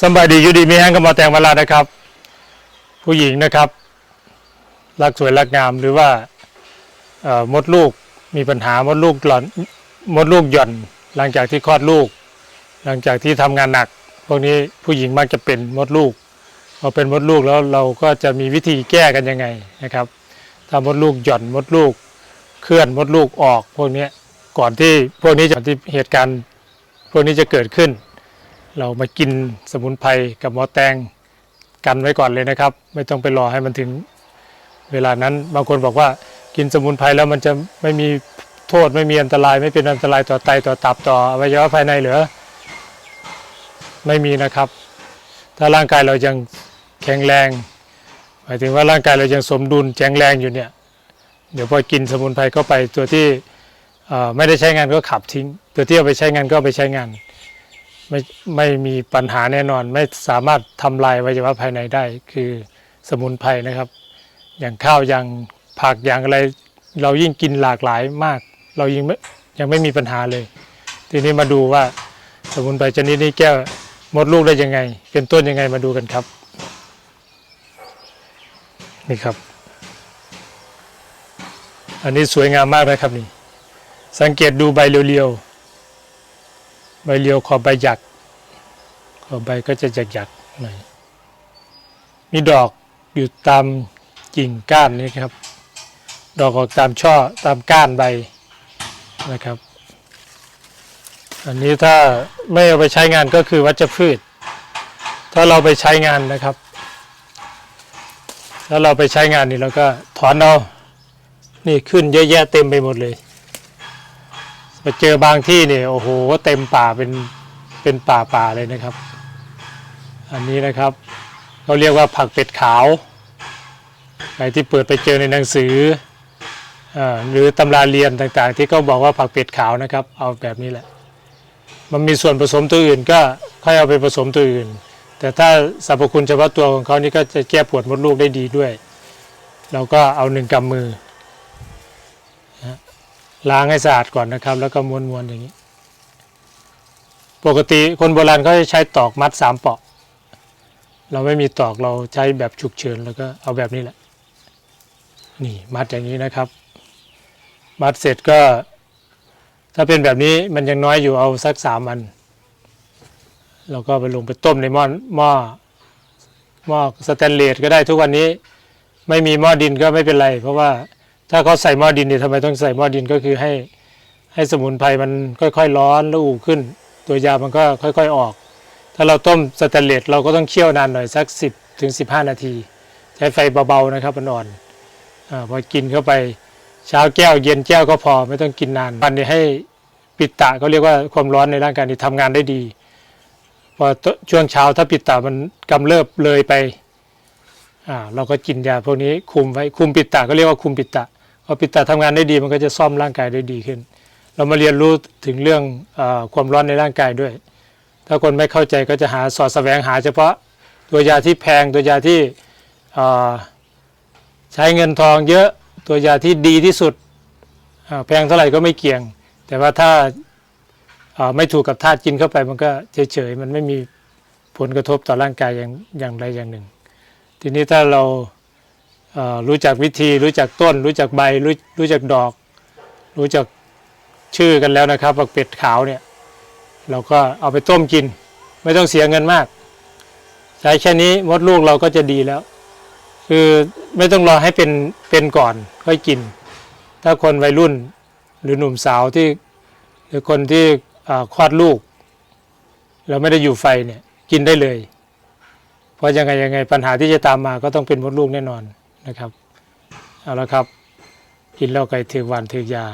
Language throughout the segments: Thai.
สบายดีอยู่ดีมีแห้งกับหมอแต่งมาลานะครับ ผู้หญิงนะครับ รักสวยรักงามหรือว่าเอ่อมดลูกมีปัญหามดลูกหล่อนมดลูกหย่อน หลังจากที่คลอดลูก หลังจากที่ทำงานหนัก พวกนี้ผู้หญิงมักจะเป็นมดลูกพอเป็นมดลูกแล้วเราก็จะมีวิธีแก้กันยังไงนะครับ ถ้ามดลูกหย่อนมดลูกเคลื่อนมดลูกออก พวกนี้ก่อนที่พวกนี้จะที่เหตุการณ์ พวกนี้จะเกิดขึ้น เรามากินสมุนไพรกับหมอแตงกันไว้ก่อนเลยนะครับ ไม่ต้องไปรอให้มันถึงเวลานั้นบางคนบอกว่ากินสมุนไพรแล้วมันจะไม่มีโทษไม่มีอันตราย ไม่เป็นอันตรายต่อไตต่อตับต่ออวัยวะภายในเหรือ ไม่มีนะครับ ถ้าร่างกายเรายังแข็งแรง หมายถึงว่าร่างกายเรายังสมดุลแข็งแรงอยู่เนี่ยเดี๋ยวพอกินสมุนไพรเข้าไปตัวที่ไม่ได้ใช้งานก็ขับทิ้ง ตัวที่เอาไปใช้งานก็ไปใช้งาน ไม่ไม่มีปัญหาแน่นอน ไม่สามารถทำลายวัยวะภายในได้ คือสมุนไพรนะครับ อย่างข้าวอย่างผักอย่างอะไร เรายิ่งกินหลากหลายมาก เรายิ่งไม่ยังไม่มีปัญหาเลย ทีนี้มาดูว่าสมุนไพรชนิดนี้แก้มดลูกได้ยังไง เป็นต้นยังไงมาดูกันครับ นี่ครับ อันนี้สวยงามมากนะครับนี่ สังเกตดูใบเรียวๆ ใบเรียวขอบใบหยัก ขอบใบก็จะหยักหยักๆหน่อยมีดอกอยู่ตามกิ่งก้านนี่ครับ ดอกออกตามช่อตามก้านใบนะครับ อันนี้ถ้าไม่เอาไปใช้งานก็คือวัชพืช ถ้าเราไปใช้งานนะครับ ถ้าเราไปใช้งานนี่เราก็ถอนเอานี่ขึ้นเยอะแยะเต็มไปหมดเลย ไปเจอบางที่เนี่ยโอ้โหเต็มป่าเป็นเป็นป่าป่าเลยนะครับ อันนี้นะครับเขาเรียกว่าผักเป็ดขาวใครที่เปิดไปเจอในหนังสืออหรือตำราเรียนต่างๆ ที่เขาบอกว่าผักเป็ดขาวนะครับ เอาแบบนี้แหละ มันมีส่วนผสมตัวอื่นก็ค่อยเอาไปผสมตัวอื่น แต่ถ้าสรรพคุณเฉพาะตัวของเขานี่ก็จะแก้ปวดมดลูกได้ดีด้วย เราก็เอาหนึ่งกำมือ ล้างให้สะอาดก่อนนะครับ แล้วก็ม้วนๆอย่างนี้ ปกติคนโบราณเขาจะใช้ตอกมัดสามเปาะ เราไม่มีตอกเราใช้แบบฉุกเฉินแล้วก็เอาแบบนี้แหละ นี่มัดอย่างนี้นะครับ มัดเสร็จก็ ถ้าเป็นแบบนี้มันยังน้อยอยู่เอาสักสามอันเราก็ไปลงไปต้มในหม้อหม้อหม้อสแตนเลสก็ได้ทุกวันนี้ ไม่มีหม้อดินก็ไม่เป็นไร เพราะว่า ถ้าเขาใส่หม้อดินเนี่ยทำไมต้องใส่หม้อดินก็คือให้ให้สมุนไพรมันค่อย ๆ ร้อนแล้วอู่ขึ้น ตัวยามันก็ค่อย ๆออก ถ้าเราต้มสแตนเลสเราก็ต้องเคี่ยวนานหน่อยสัก 10ถึง15 นาที ใช้ไฟเบาๆนะครับอ่อนๆอพอกินเข้าไปเช้าแก้วเย็นแก้วก็พอไม่ต้องกินนานวันนี้ให้ปิดตะเขาเรียกว่าความร้อนในร่างกายนี่ทำงานได้ดีพอช่วงเช้าถ้าปิดตะมันกำเริบเลยไปอ่าเราก็กินยาพวกนี้คุมไว้คุมปิดตะก็เรียกว่าคุมปิดตะ พอปิตาทำงานได้ดีมันก็จะซ่อมร่างกายได้ดีขึ้น เรามาเรียนรู้ถึงเรื่องอความร้อนในร่างกายด้วย ถ้าคนไม่เข้าใจก็จะหาสอดแสวงหา เฉพาะตัวยาที่แพงตัวยาที่ใช้เงินทองเยอะตัวยาที่ดีที่สุดแพงเท่าไหร่ก็ไม่เกี่ยง แต่ว่าถ้าไม่ถูกกับธาตุกินเข้าไปมันก็เฉยๆมันไม่มีผลกระทบต่อร่างกายอย่างอย่างใดอย่างหนึ่ง ทีนี้ถ้าเรา รู้จักวิธีรู้จักต้น รู้จักใบรู้รู้จักดอก รู้จักชื่อกันแล้วนะครับผักเป็ดขาวเนี่ยเราก็เอาไปต้มกิน ไม่ต้องเสียเงินมาก ใช้แค่นี้มดลูกเราก็จะดีแล้ว คือไม่ต้องรอให้เป็นเป็นก่อนค่อยกิน ถ้าคนวัยรุ่นหรือหนุ่มสาวที่ หรือคนที่คลอดลูกเราไม่ได้อยู่ไฟเนี่ยกินได้เลย เพราะยังไงยังไงปัญหาที่จะตามมาก็ต้องเป็นมดลูกแน่นอน นะครับ เอาละครับ กินเหล้าไก่ถือหวานถือยา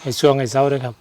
ให้ช่วงให้เศร้าด้วยครับ